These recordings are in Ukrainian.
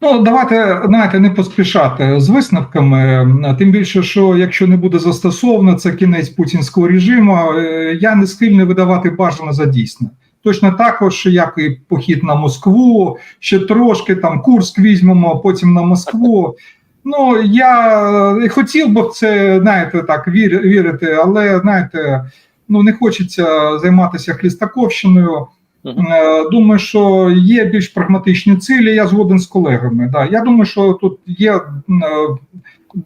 Ну, давайте знаєте, не поспішати з висновками. Тим більше, що якщо не буде застосовано, це кінець путінського режиму. Е, Я не схильний видавати бажане за дійсне. Точно також, як і похід на Москву, ще трошки там Курск візьмемо, потім на Москву. Ну я е, хотів би це знаєте, так вір, вірити, але знаєте, ну не хочеться займатися хлістаковщиною. Е, Думаю, що є більш прагматичні цілі. Я згоден з колегами. Да. Я думаю, що тут є е,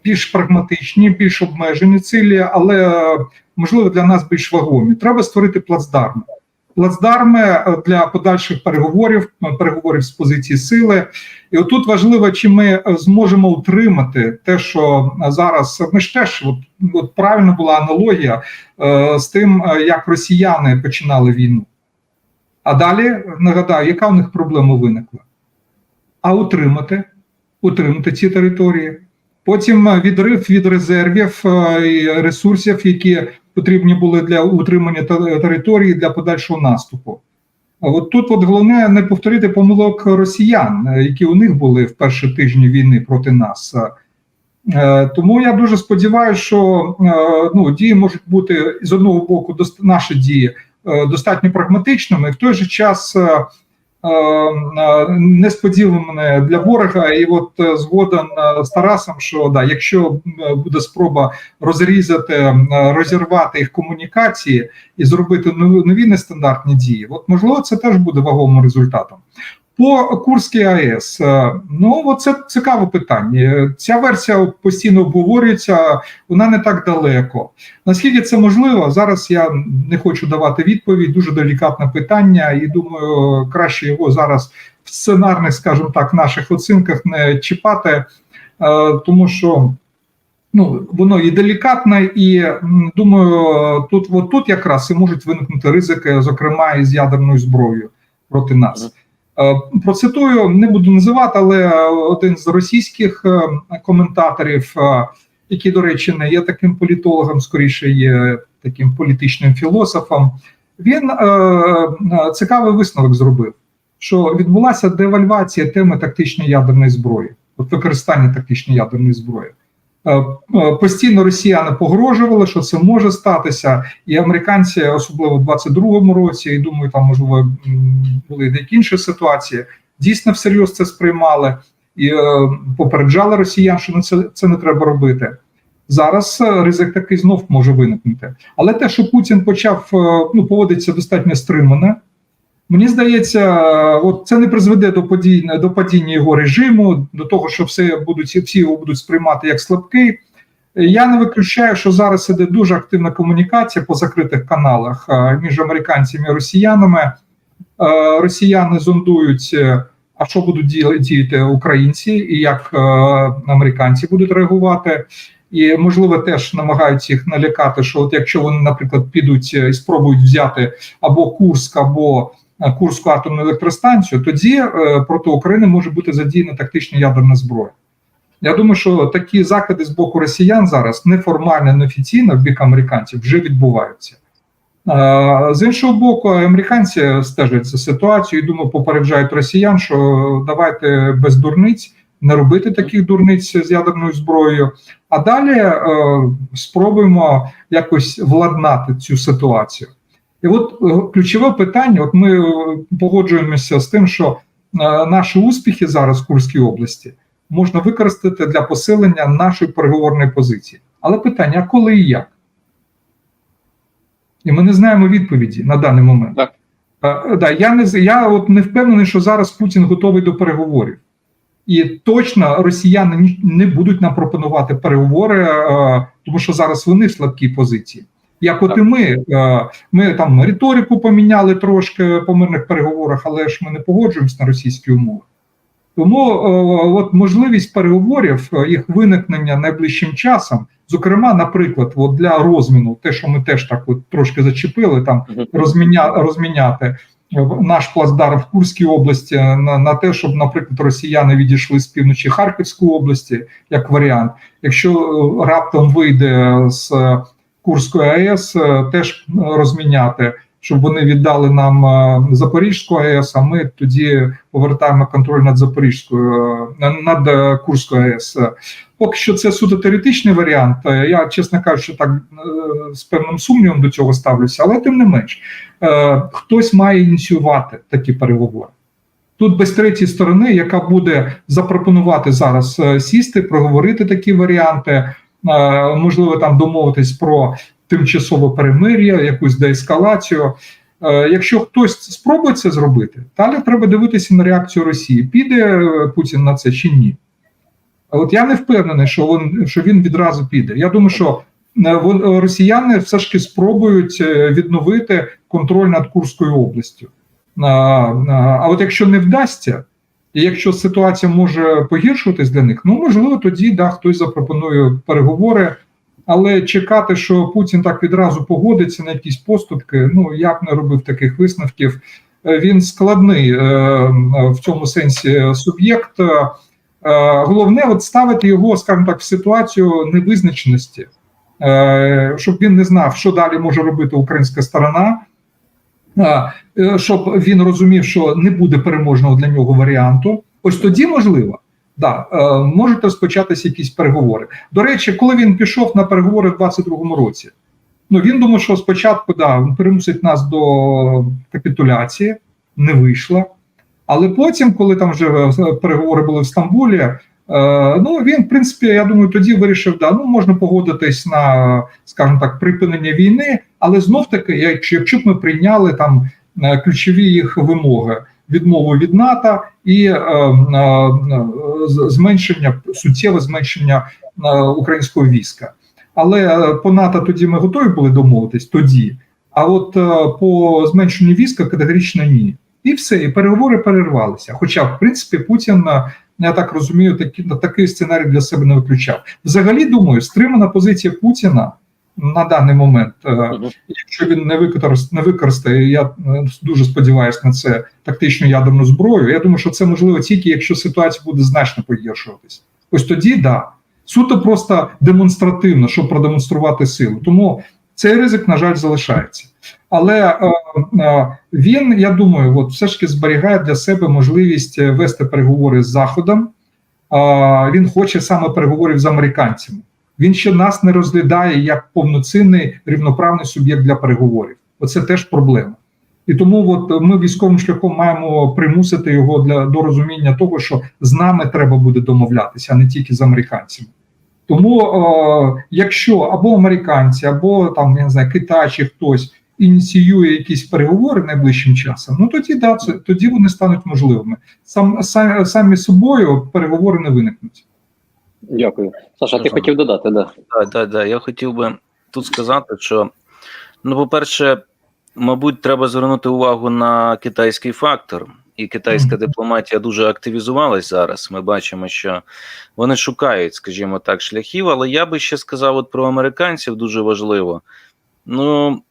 більш прагматичні, більш обмежені цілі, але е, можливо для нас більш вагомі. Треба створити плацдарми. Плацдарми для подальших переговорів, переговорів з позиції сили. І отут важливо, чи ми зможемо утримати те, що зараз ми ж теж от, от правильно була аналогія е, з тим, як росіяни починали війну. А далі нагадаю, яка в них проблема виникла? А утримати, утримати ці території. Потім е, відрив від резервів е, і ресурсів, які потрібні були для утримання території для подальшого наступу. От тут от головне не повторити помилок росіян, е, які у них були в перші тижні війни проти нас. Тому я дуже сподіваюся, що ну, дії можуть бути з одного боку наші дії достатньо прагматичними, і в той же час е, е, несподіване для ворога. І от е, згоден е, з Тарасом, що да, якщо е, буде спроба розрізати, е, розірвати їх комунікації і зробити нові нестандартні дії, от можливо, це теж буде вагомим результатом. По Курській АЕС, е, ну це цікаве питання. Е, Ця версія постійно обговорюється, вона не так далеко. Наскільки це можливо, зараз я не хочу давати відповідь. Дуже делікатне питання, і думаю, краще його зараз в сценарних, скажімо так, наших оцінках не чіпати, е, тому що ну воно і делікатне, і думаю, тут от тут якраз і можуть виникнути ризики, зокрема із ядерною зброєю проти нас. Е, Процитую, не буду називати, але один з російських е, коментаторів, е, який, до речі, не є таким політологом, скоріше є таким політичним філософом. Він е, е, цікавий висновок зробив, що відбулася девальвація теми тактичної ядерної зброї, використання тактичної ядерної зброї. Е, е, Постійно росіяни погрожували, що це може статися, і американці, особливо в 22-му році, і думаю, там можливо були деякі інші ситуації, дійсно всерйоз це сприймали і е, попереджали росіян, що це, це не треба робити. Зараз ризик такий знов може виникнути. Але те, що Путін почав ну, поводитися достатньо стримано, мені здається, от це не призведе до подій до падіння його режиму, до того, що все будуть всі його будуть сприймати як слабкий. Я не виключаю, що зараз іде дуже активна комунікація по закритих каналах е, між американцями і росіянами. Е, Росіяни зондують, е, а що будуть ді- діяти українці, і як американці будуть реагувати. І можливо теж намагаються їх налякати, що от якщо вони, наприклад, підуть і спробують взяти або Курск, або Курську атомну електростанцію, тоді е, проти України може бути задіяна тактична ядерна зброя. Я думаю, що такі закиди з боку росіян зараз неформально, неофіційно в бік американців вже відбуваються. Е, З іншого боку, американці стежать за ситуацією. і, Думаю, попереджають росіян, що давайте без дурниць не робити таких дурниць з ядерною зброєю. А далі е, спробуємо якось владнати цю ситуацію. І от е, ключове питання: от ми е, погоджуємося з тим, що е, наші успіхи зараз в Курській області можна використати для посилення нашої переговорної позиції. Але питання: а коли і як? І ми не знаємо відповіді на даний момент. Так. Да, я не я от не впевнений, що зараз Путін готовий до переговорів. І точно росіяни не будуть нам пропонувати переговори, тому що зараз вони в слабкій позиції. Як от і ми, е, ми там риторику поміняли трошки по мирних переговорах, але ж ми не погоджуємося на російські умови. Тому е, от можливість переговорів, е, їх виникнення найближчим часом, зокрема, наприклад, от для розміну, те, що ми теж так от трошки зачепили, там розміня, розміняти наш плацдарм в Курській області на, на те, щоб, наприклад, росіяни відійшли з півночі Харківської області, як варіант. Якщо раптом вийде з Курської АЕС, е, теж розміняти. щоб вони віддали нам е, Запорізьку АЕС, а ми тоді повертаємо контроль над Запорізькою е, над е, Курською АЕС. Поки що це суто теоретичний варіант. Е, Я, чесно кажучи, так е, з певним сумнівом до цього ставлюся, але тим не менш, е, хтось має ініціювати такі переговори. Тут без третьої сторони, яка буде запропонувати зараз е, сісти, проговорити такі варіанти, е, можливо, там домовитись про тимчасове перемир'я, якусь деескалацію. Е, Якщо хтось спробує це зробити, далі треба дивитися на реакцію Росії. Піде е, Путін на це чи ні? От я не впевнений, що він, що він відразу піде. Я думаю, що е, росіяни все ж таки спробують е, відновити контроль над Курською областю. А от якщо не вдасться, і якщо ситуація може погіршуватись для них, ну можливо, тоді да, хтось запропонує переговори. Але чекати, що Путін так відразу погодиться на якісь поступки, ну я б не робив таких висновків. Е, Він складний е, в цьому сенсі суб'єкт. Е, Головне, от ставити його, скажімо так, в ситуацію невизначеності, щоб він не знав, що далі може робити українська сторона. Е, щоб він розумів, що не буде переможного для нього варіанту. Ось тоді можливо, да, е, можуть розпочатися якісь переговори. До речі, коли він пішов на переговори в 22-му році, ну він думав, що спочатку да, він примусить нас до капітуляції, не вийшло. Але потім, коли там вже е, переговори були в Стамбулі, ну він, в принципі, я думаю, тоді вирішив, да, ну можна погодитись на, скажімо так, припинення війни, але знов таки, якщо, б ми прийняли там е, ключові їх вимоги. Відмову від НАТО і е, е, зменшення суттєве зменшення е, українського війська. Але е, по НАТО тоді ми готові були домовитись тоді. А от е, по зменшенню війська категорично ні. І все, і переговори перервалися. Хоча, в принципі, Путін, е, я так розумію, такі, такий сценарій для себе не виключав. Взагалі, думаю, стримана позиція Путіна на даний момент, е, якщо він не використає, не використає, я е, дуже сподіваюся на це тактичну ядерну зброю. Я думаю, що це можливо тільки якщо ситуація буде значно погіршуватись. Ось тоді да. Суто просто демонстративно, щоб продемонструвати силу. Тому цей ризик, на жаль, залишається. Але е, е, він, я думаю, от все ж таки зберігає для себе можливість е, вести переговори з Заходом. Він хоче саме переговорів з американцями. Він ще нас не розглядає як повноцінний рівноправний суб'єкт для переговорів. Оце теж проблема. І тому от ми військовим шляхом маємо примусити його для до розуміння того, що з нами треба буде домовлятися, а не тільки з американцями. Тому, е, якщо або американці, або там я не знаю, Китай чи хтось ініціює якісь переговори найближчим часом, ну тоді да, це тоді вони стануть можливими. Сам сам самі собою переговори не виникнуть. Дякую. Саша, ти хотів додати, да. Так, так, так. Я хотів би тут сказати, що, ну, по-перше, мабуть, треба звернути увагу на китайський фактор. І китайська дипломатія дуже активізувалась зараз. Ми бачимо, що вони шукають, скажімо так, шляхів. Але я би ще сказав, от про американців дуже важливо. Ну,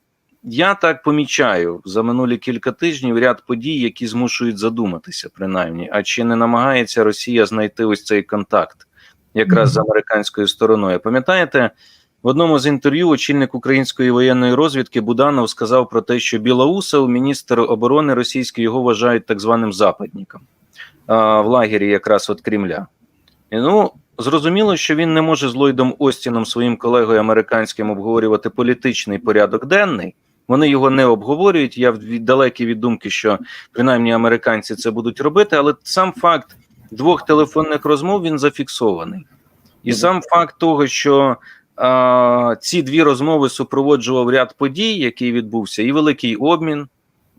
я так помічаю за минулі кілька тижнів ряд подій, які змушують задуматися, принаймні. А чи не намагається Росія знайти ось цей контакт якраз з американською стороною? Пам'ятаєте, в одному з інтерв'ю очільник української воєнної розвідки Буданов сказав про те, що Білоусов, міністр оборони російський, його вважають так званим западником а, в лагері якраз от Кремля. І, ну, зрозуміло, що він не може з Ллойдом Остіном, своїм колегою американським, обговорювати політичний порядок денний. Вони його не обговорюють. Я далекий від думки, що принаймні американці це будуть робити, але сам факт двох телефонних розмов він зафіксований. І сам факт того, що ці дві розмови супроводжував ряд подій, який відбувся, і великий обмін.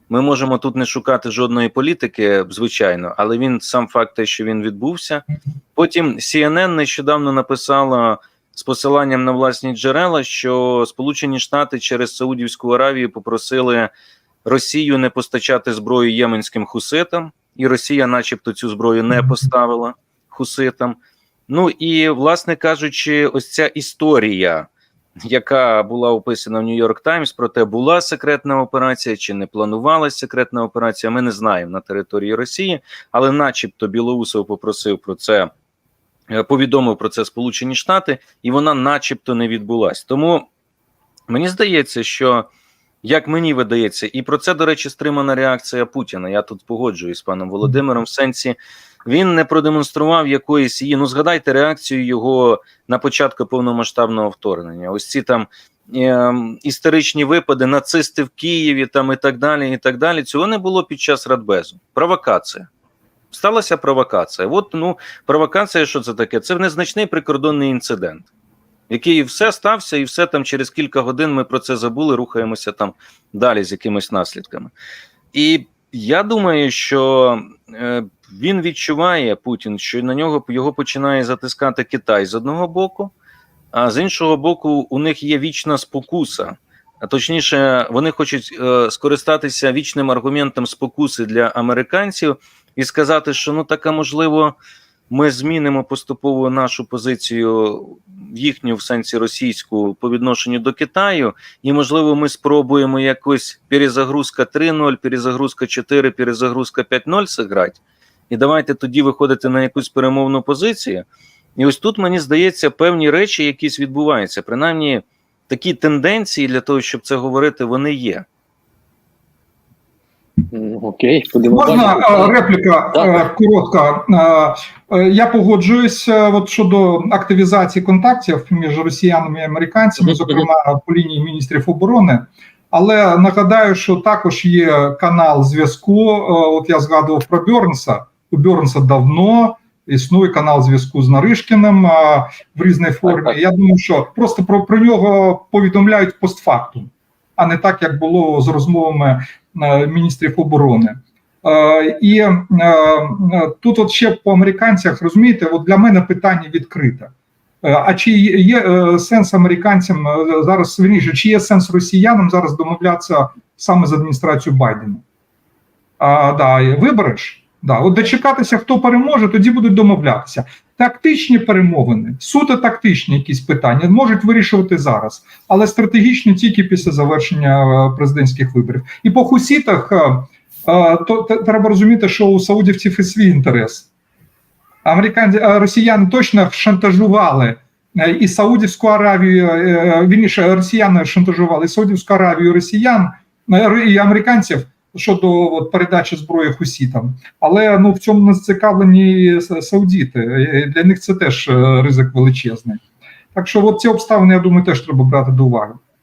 Ми можемо тут не шукати жодної політики, звичайно, але він сам факт, те, що він відбувся. Потім CNN нещодавно написала з посиланням на власні джерела, що Сполучені Штати через Саудівську Аравію попросили Росію не постачати зброю єменським хуситам, і Росія, начебто, цю зброю не поставила хуситам. Ну і, власне кажучи, ось ця історія, яка була описана в Нью-Йорк Таймс, про те, була секретна операція чи не планувалася секретна операція, ми не знаємо на території Росії, але, начебто, Білоусов попросив про це, е, повідомив про це Сполучені Штати, і вона, начебто, не відбулась. Тому мені здається, що як мені видається, і про це, до речі, стримана реакція Путіна. Я тут погоджуюсь з паном Володимиром. В сенсі він не продемонстрував якоїсь її. Ну, згадайте реакцію його на початку повномасштабного вторгнення. Ось ці там е, історичні випади, нацисти в Києві там і так далі. І так далі. Цього не було під час Радбезу. Провокація. Сталася провокація. От ну провокація, що це таке? Це незначний прикордонний інцидент, який все стався, і все там через кілька годин ми про це забули, рухаємося там далі з якимись наслідками. І я думаю, що е, він відчуває Путін, що на нього його починає затискати Китай з одного боку, а з іншого боку, у них є вічна спокуса. А точніше, вони хочуть е, скористатися вічним аргументом спокуси для американців і сказати, що ну така можливо, ми змінимо поступово нашу позицію їхню в сенсі російську по відношенню до Китаю, і можливо, ми спробуємо якось перезагрузка 3.0, перезагрузка 4, перезагрузка 5.0 зіграти. І давайте тоді виходити на якусь перемовну позицію. І ось тут мені здається, певні речі, якісь відбуваються. Принаймні, такі тенденції для того, щоб це говорити, вони є. Окей, Можна е, репліка Так. е, коротка. Е, Я погоджуюсь от щодо активізації контактів між росіянами і американцями, зокрема по лінії міністрів оборони. Але нагадаю, що також є канал зв'язку. От я згадував про Бьорнса. У Бьорнса давно існує канал зв'язку з Наришкіним е, в різній формі. так. Я думаю, що просто про, про нього повідомляють постфактум, а не так, як було з розмовами е, міністрів оборони. Е, І е, е, тут, от ще по американцях, розумієте, от для мене питання відкрите. А чи є сенс американцям зараз вірніше, чи є сенс росіянам зараз домовлятися саме з адміністрацією Байдена? А, да, вибереш? Да, от дочекатися, хто переможе, тоді будуть домовлятися. Тактичні перемовини, суто тактичні якісь питання можуть вирішувати зараз, але стратегічні тільки після завершення е, президентських виборів. І по хусітах е, е, то треба розуміти, що у саудівців і свій інтерес. Американці росіяни точно шантажували і Саудівську Аравію, вірніше, росіяни шантажували і Саудівську Аравію росіян і американців щодо от, передачі зброї хусітам. Але ну в цьому не зацікавлені саудіти. Е, Для них це теж е, ризик величезний. Так що, от ці обставини, я думаю, теж треба брати до уваги.